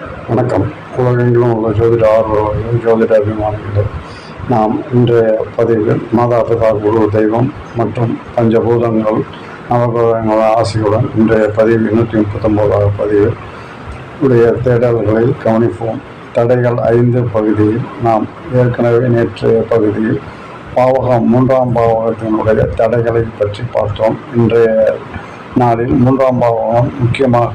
வணக்கம். உலகெங்கிலும் உள்ள ஜோதிட ஆர்வலர்கள் ஜோதிட அபிமானிகளே நாம் இன்றைய பதிவில் மாதா பிதா குரு தெய்வம் மற்றும் பஞ்சபூதங்கள் நவகிரகங்கள் ஆசையுடன் இன்றைய பதிவு நூற்றி முப்பத்தொம்போதாவது பதிவில் உடைய தேடல்களை கவனிப்போம். தடைகள் ஐந்து பகுதியில் நாம் ஏற்கனவே நேற்றைய பகுதியில் பாவகம் மூன்றாம் பாவகத்தினுடைய தடைகளை பற்றி பார்த்தோம். இன்றைய நாளில் மூன்றாம் பாவகம் முக்கியமாக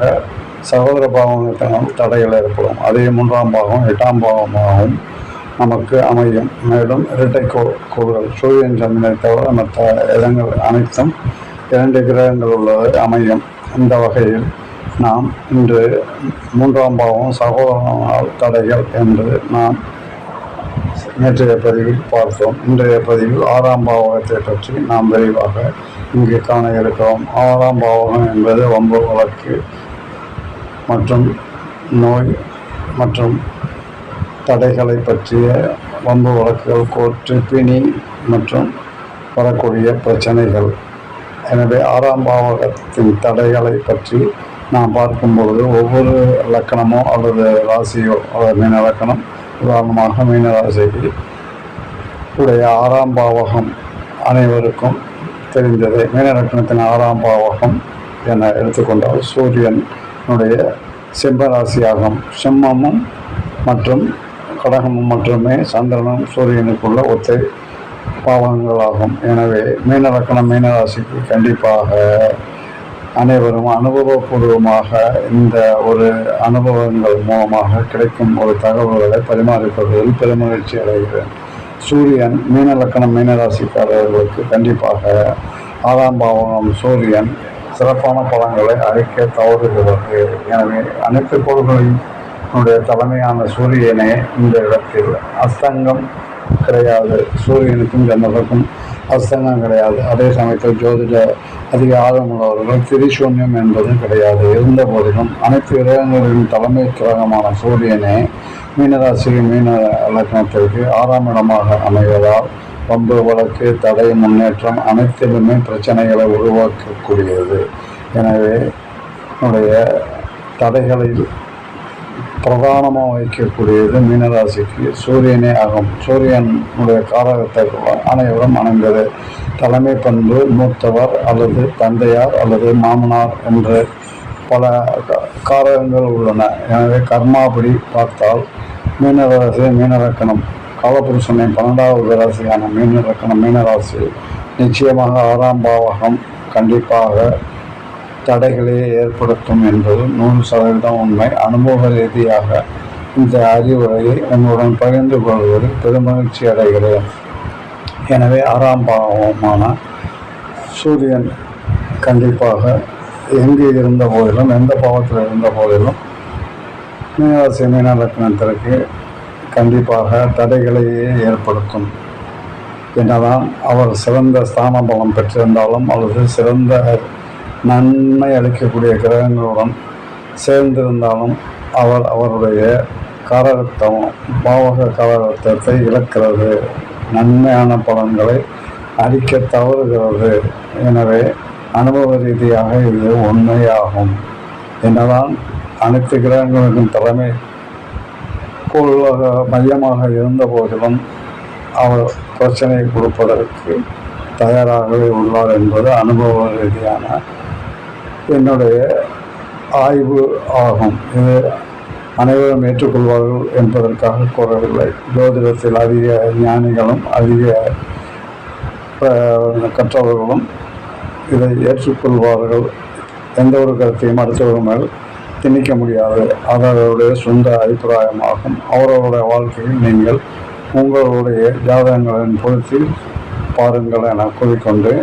சகோதர பாவத்தினால் தடைகள் ஏற்படும். அதே மூன்றாம் பாகம் எட்டாம் பாவமாகவும் நமக்கு அமையும். மேலும் இரட்டை கோ கோள்கள் சூரியன் சந்திரனை தவிர மற்ற இடங்கள் அனைத்தும் இரண்டு கிரகங்கள் உள்ளது அமையும். இந்த வகையில் நாம் இன்று மூன்றாம் பாவம் சகோதரனால் தடைகள் என்று நாம் நேற்றைய பதிவில் பார்த்தோம். இன்றைய பதிவில் ஆறாம் பாவகத்தை பற்றி நாம் விரைவாக இங்கே காண இருக்கிறோம். ஆறாம் பாவகம் என்பது ஒன்பது வழக்கு மற்றும் நோய் மற்றும் தடைகளை பற்றிய வம்பு வழக்குகள் கோர்ட்டு பிணி மற்றும் வரக்கூடிய பிரச்சனைகள். எனவே ஆறாம் பாவகத்தின் தடைகளை பற்றி நாம் பார்க்கும் பொழுது ஒவ்வொரு லக்கணமோ அல்லது ராசியோ அல்லது மீன லக்கணம் உதாரணமாக மீன ராசிக்கு உடைய ஆறாம் பாவகம் அனைவருக்கும் தெரிந்ததே. மீன லக்கணத்தின் ஆறாம் பாவகம் என எடுத்துக்கொண்டால் சூரியன் உடைய செம்பராசியாகும். சிம்மமும் மற்றும் கடகமும் மட்டுமே சந்திரனும் சூரியனுக்குள்ள ஒத்தை பாவங்களாகும் எனவே மீனலக்கணம் மீனராசிக்கு கண்டிப்பாக அனைவரும் அனுபவபூர்வமாக இந்த ஒரு அனுபவங்கள் மூலமாக கிடைக்கும் ஒரு தகவல்களை பரிமாறிக்கொள்வதில் பெருமகிழ்ச்சி அடைகிறேன். சூரியன் மீனலக்கணம் மீனராசிக்காரர்களுக்கு கண்டிப்பாக ஆறாம் பாவகம் சூரியன் சிறப்பான பலன்களை அளிக்க தவறுகிறது. எனவே அனைத்து கோள்களையும் உடைய தலைமையான சூரியனே இந்த இடத்தில். அஸ்தங்கம் கிடையாது. சூரியனுக்கும் சந்திரனுக்கும் அஸ்தங்கம் கிடையாது. அதே சமயத்தில் ஜோதிட அதிக ஆழமுள்ளவர்கள் திரிசூன்யம் என்பது கிடையாது. இருந்த போதிலும் அனைத்து கிரகங்களின் தலைமை கிரகமான சூரியனே மீனராசி மீன லக்னத்திற்கு ஆறாம் இடமாக அமைவதால் பம்பு வழக்கு தடை முன்னேற்றம் அனைத்திலுமே பிரச்சனைகளை உருவாக்கக்கூடியது. எனவே என்னுடைய தடைகளில் பிரதானமாக வைக்கக்கூடியது மீனராசிக்கு சூரியனே ஆகும். சூரியனுடைய காரகத்தை அனைவரும் அணைந்தது. தலைமை பண்பு மூத்தவர் அல்லது தந்தையார் அல்லது மாமனார் என்று பல க- காரகங்கள் உள்ளன. எனவே கர்மாபடி பார்த்தால் மீனராசி மீனரக்கணம். காலபுருஷனை பன்னெண்டாவது ராசியான மீனலக்கணம் மீனராசி நிச்சயமாக ஆறாம் பாவகம் கண்டிப்பாக தடைகளை ஏற்படுத்தும் என்பது நூறு சதவீதம் உண்மை. அனுபவ ரீதியாக இந்த அறிவுரையை உங்களுடன் பகிர்ந்து கொள்வதில் பெருமகிழ்ச்சி அடைகிறேன். எனவே ஆறாம் பாவமான சூரியன் கண்டிப்பாக எங்கே இருந்த போதிலும் எந்த பாவத்தில் இருந்த போதிலும் மீனராசி மீனலக்கணத்திற்கு கண்டிப்பாக தடைகளையே ஏற்படுத்தும். என்னதான் அவர் சிறந்த ஸ்தான பலம் பெற்றிருந்தாலும் அல்லது சிறந்த நன்மை அளிக்கக்கூடிய கிரகங்களுடன் சேர்ந்திருந்தாலும் அவர் அவருடைய காரகத்தம் பாவக காரகத்தத்தை இழக்கிறது. நன்மையான பலன்களை அளிக்க தவறுகிறது. எனவே அனுபவ ரீதியாக இது உண்மையாகும். என்னதான் அனைத்து கிரகங்களுக்கும் தலைமை கோளாக மையமாக இருந்த போதிலும் அவர் பிரச்சனையை கொடுப்பதற்கு தயாராகவே உள்ளார் என்பது அனுபவ ரீதியான என்னுடைய ஆய்வு ஆகும். இது அனைவரும் ஏற்றுக்கொள்வார்கள் என்பதற்காக கூறவில்லை. ஜோதிடத்தில் அதிக ஞானிகளும் அதிக கற்றவர்களும் இதை ஏற்றுக்கொள்வார்கள். எந்த ஒரு கருத்தையும் அடுத்தவர்கள் மேல் திணிக்க முடியாது அது அவருடைய சொந்த அபிப்பிராயமாகும். அவரவருடைய வாழ்க்கையில் நீங்கள் உங்களுடைய ஜாதகங்களின் பொருத்தி பாருங்கள் என கூறிக்கொண்டு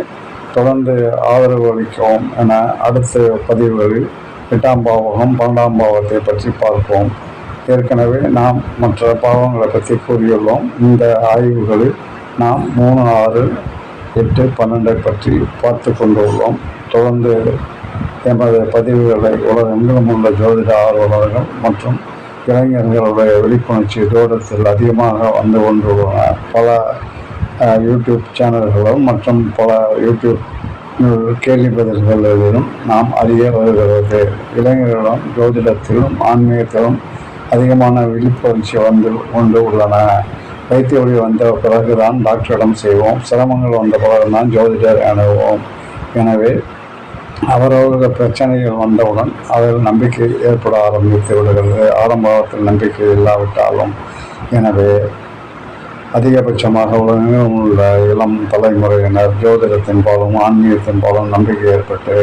தொடர்ந்து ஆதரவு அளிக்கவும் என அடுத்த பதிவுகளில் எட்டாம் பாவகம் பன்னெண்டாம் பாவத்தை பற்றி பார்ப்போம். ஏற்கனவே நாம் மற்ற பாவங்களை பற்றி கூறியுள்ளோம். இந்த ஆய்வுகளில் நாம் மூணு ஆறு எட்டு பன்னெண்டை பற்றி பார்த்து கொண்டுள்ளோம். தொடர்ந்து எமது பதிவுகளை உலகெங்கிலும் உள்ள ஜோதிட ஆர்வலர்கள் மற்றும் இளைஞர்களுடைய விழிப்புணர்ச்சி ஜோதிடத்தில் அதிகமாக வந்து கொண்டுள்ளன. பல யூடியூப் சேனல்களும் மற்றும் பல யூடியூப் கேள்வி பதில்களிலும் நாம் அறிய வருகிறது. இளைஞர்களிடம் ஜோதிடத்திலும் ஆன்மீகத்திலும் அதிகமான விழிப்புணர்ச்சி வந்து கொண்டு உள்ளன. வைத்திய ஒளி வந்த பிறகுதான் டாக்டரிடம் செய்வோம். சிரமங்கள் வந்த பிறகுதான் ஜோதிடர் அணுவோம் எனவே அவரவர்கள் பிரச்சனைகள் வந்தவுடன் அதில் நம்பிக்கை ஏற்பட ஆரம்பித்து விடுகிறது. ஆரம்பத்தில் நம்பிக்கை இல்லாவிட்டாலும் எனவே அதிகபட்சமாக உலகெங்கும் உள்ள இளம் தலைமுறையினர் ஜோதிடத்தின் பாலும் ஆன்மீகத்தின் பாலும் நம்பிக்கை ஏற்பட்டு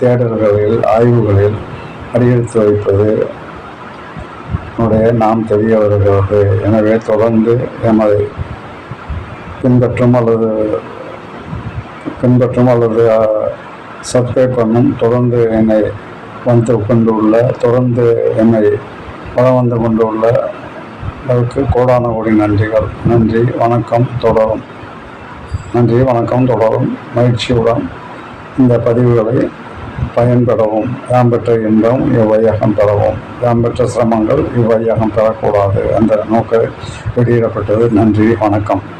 தேடல்களில் ஆய்வுகளில் அடியெடுத்து வைப்பது உடைய நாம் தெரிய வருகிறது. எனவே தொடர்ந்து எமது பின்பற்றும் அல்லது பின்பற்றும் அல்லது சப்ஸ்கிரைப் பண்ணும் தொடர்ந்து என்னை வந்து கொண்டுள்ள தொடர்ந்து என்னை வளம் வந்து கொண்டுள்ள அளவுக்கு கோடான கோடி நன்றிகள். நன்றி வணக்கம் தொடரும். நன்றி வணக்கம் தொடரும். மகிழ்ச்சியுடன் இந்த பதிவுகளை பயன்பெறவும் யாம் பெற்ற இன்பம் இவ்வையகம் பெறவும் யாம் பெற்ற சிரமங்கள் இவ்வையகம் பெறக்கூடாது என்ற நோக்க வெளியிடப்பட்டது. நன்றி வணக்கம்.